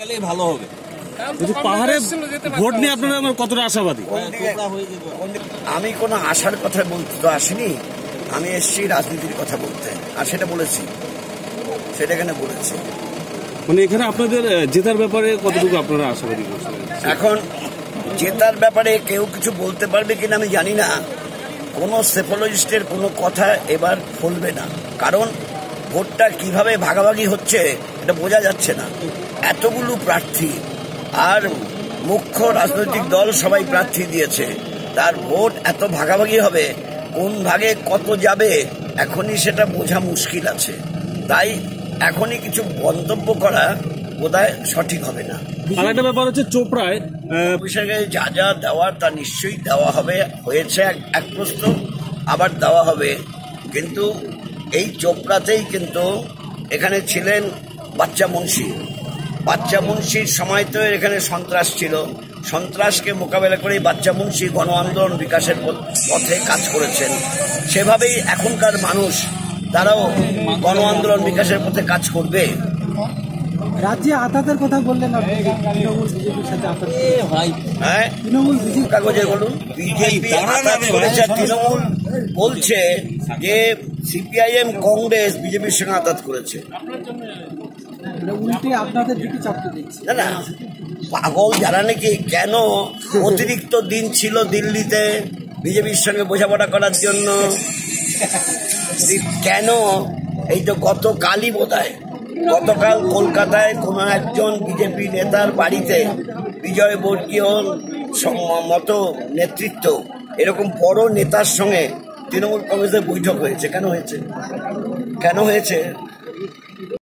গেলে ভালো হবে। পাহাড়ে ভোট নিয়ে আপনারা আমার কতটা আশাবাদী? হয়ে যাবে আমি কোনো আশার কথা বলতে তো আসিনি। আমি এসেছি রাজনীতির কথা বলতে। আর সেটা বলেছি। সেটা এখানে বলেছি। মানে এখানে আপনাদের জেতার ব্যাপারে কতটুকু আপনারা আশাবাদী করছেন? এখন জেতার ব্যাপারে কেউ কিছু বলতে পারবে কিনা আমি জানি না। কোনো সেফোলজিস্টের কোনো কথা এবার ফলবে না। কারণ ভোটটা কীভাবে ভাগাভাগি হচ্ছে এটা বোঝা যাচ্ছে না। এতগুলো প্রার্থী আর মুখ্য রাজনৈতিক দল সবাই প্রার্থী দিয়েছে। তার ভোট এত ভাগাভাগি হবে কোন ভাগে কত যাবে এখনই সেটা বোঝা মুশকিল আছে। তাই এখনই কিছু মন্তব্য করা বোধহয় সঠিক হবে না। আর একটা ব্যাপার হচ্ছে চোপড়ায় অভিষেকে যা যা দেওয়ার তা নিশ্চয়ই দেওয়া হবে। হয়েছে এক প্রশ্ন আবার দেওয়া হবে। কিন্তু এই চোপড়াতেই কিন্তু এখানে ছিলেন বাচ্চা মুন্সি। বাচ্চা মুন্সির সময় তো এখানে সন্ত্রাস ছিল। সন্ত্রাসকে মোকাবেলা করে বাচ্চা মুন্সি গণ আন্দোলন বিকাশের পথ- পথে কাজ করেছেন। সেভাবেই এখনকার মানুষ তারাও গণ আন্দোলন বিকাশের পথে কাজ করবে। রাজ্যে আতাতের কথা বললেন তৃণমূল বিজেপির সাথে আতাত এ ভাই। হ্যাঁ? তৃণমূল বিজেপি কাগজে বলুন। বিজেপি তৃণমূল বলছে যে সিপিআইএম কংগ্রেস বিজেপির সঙ্গে আঘাত করেছে। না না, পাগল যারা নাকি কেন অতিরিক্ত দিন ছিল দিল্লিতে বিজেপির সঙ্গে বোঝাপড়া করার জন্য? কেন? এই তো গতকালই বোধ হয় গতকাল কলকাতায় কোনো একজন বিজেপি নেতার বাড়িতে বিজয় বর্গীয় মতো নেতৃত্ব, এরকম বড় নেতার সঙ্গে তৃণমূল কংগ্রেসের বৈঠক হয়েছে। কেন হয়েছে? কেন হয়েছে?